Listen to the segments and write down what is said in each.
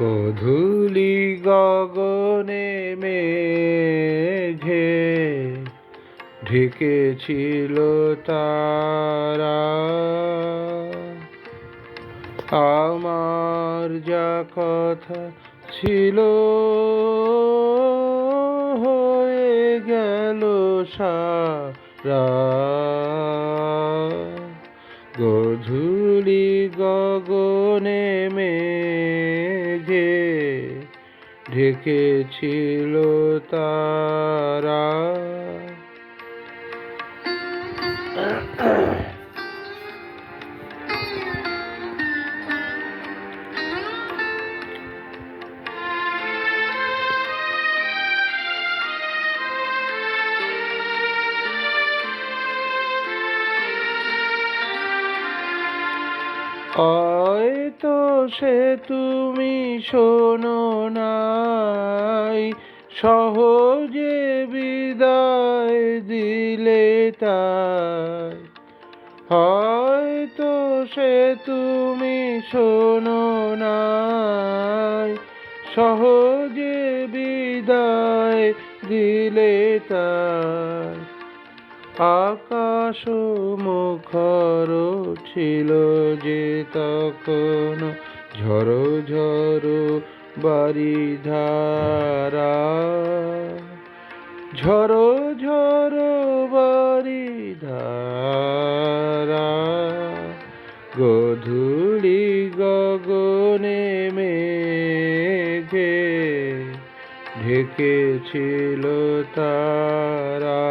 গধূলি গগনে মেঘে ঢেকেছিল তারা। আমার যা কথা ছিল হয়ে গেল সারা। গধূলি গগনে ঢেকেছিল তারা। সে তুমি শোনো সহজে বিদায় দিলে তাই। হয়তো সে তুমি শোনো নাই, সহজে বিদায় দিলে তাই। আকাশ মুখর ছিল যে তখন ঝড়ো ঝড়ো বাড়ি ধারা ঝড়ো ঝড়ো বাড়ি ধারা গধূলি গগনে মেঘে ঢেকেছিল তারা।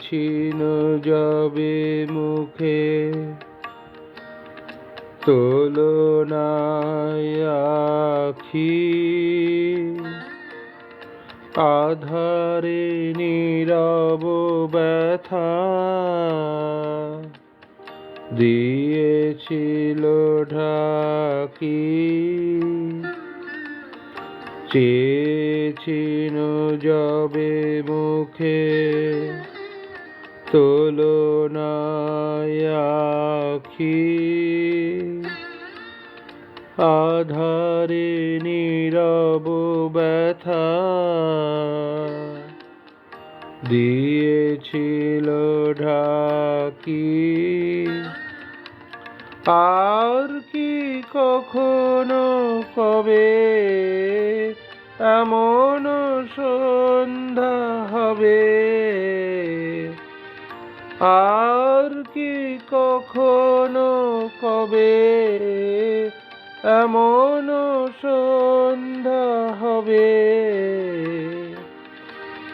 ছিল যাবে মুখে? তুলনায় আখি আধারে নীরব ব্যথা দিয়েছিল ঢাকি। চেয়েছিল যাবে মুখে? তুলনায় আখি আধারে নীরব ব্যথা দিয়েছিল ঢাকি। আর কি কখনো কবে এমন সন্ধ্যা হবে। আর কি কখনো কবে? এমন সন্ধ্যা হবে।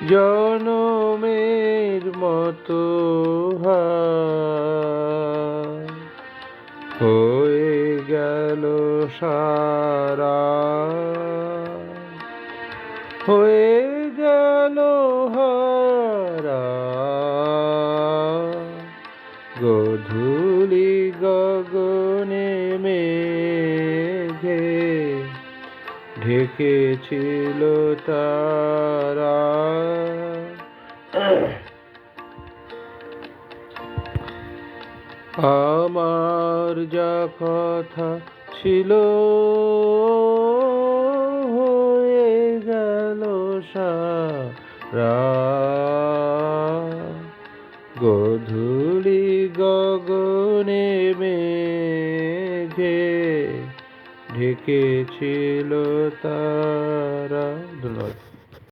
জনমের মতো হায়। গেল সারা হয়ে গেল হারা। গধূলি গগনে মেঘে ঢেকেছিল তারা। আমার যা কথা ছিল গধূলি গগনে মেঘে ঢেকেছিল তারা।